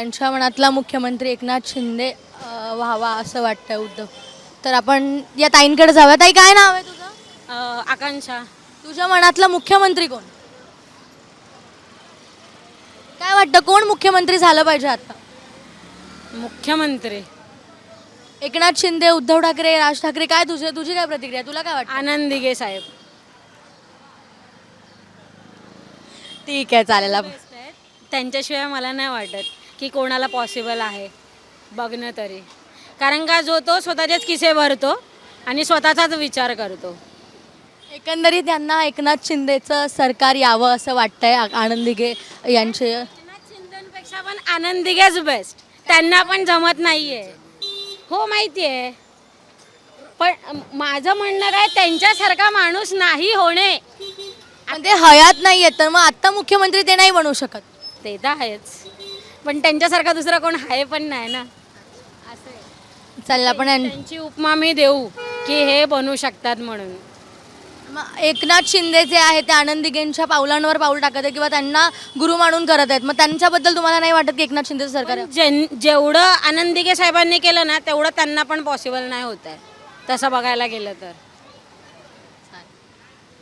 त्यांच्या मनातला मुख्यमंत्री एकनाथ शिंदे व्हावा असं वाटतंय उद्धव. तर आपण या ताईंकडे जाऊया. ताई काय नाव आहे तुझं? आकांक्षा. तुझ्या मनातला मुख्यमंत्री कोण? काय वाटतं कोण मुख्यमंत्री झालं पाहिजे आता? मुख्यमंत्री. एकनाथ शिंदे उद्धव ठाकरे राज ठाकरे काय तुझे तुझी काय प्रतिक्रिया? तुला काय वाटतं? आनंद दिघे साहेब. ठीक आहे चालेल. आपण- त्यांच्याशिवाय मला नाही वाटत. की कोणाला पॉसिबल आहे. बघणं तरी. कारण का जो तो स्वतःचेच किसे भरतो आणि स्वतःचाच विचार करतो. एकंदरीत यांना एकनाथ शिंदेचं सरकार यावं असं वाटतंय आ- आनंद दिघे यांचे. एकनाथ शिंदेपेक्षा पण आनंद दिघेच बेस्ट त्यांना पण जमत नाहीये. हो माहिती आहे पण माझं म्हणणं काय त्यांच्यासारखा माणूस नाही होणे. पण ते हयात नाही आहेत तर मग आत्ता मुख्यमंत्री ते नाही बनवू शकत. ते तर आहेच. पण त्यांच्यासारखा दुसरा कोण आहे पण नाही ना असं आहे. चालेल आपण यां- त्यांची उपमा मी देऊ की हे बनू शकतात म्हणून मग एकनाथ शिंदे जे आहे ते आनंद दिघेंच्या पावलांवर पाऊल टाकत आहे किंवा त्यांना गुरु मानून करत आहेत मग त्यांच्याबद्दल तुम्हाला नाही वाटत की एकनाथ शिंदेचं सरकार आहे? जेन जेवढं आनंदिके साहेबांनी केलं ना तेवढं त्यांना पण पॉसिबल नाही होत आहे तसं बघायला गेलं तर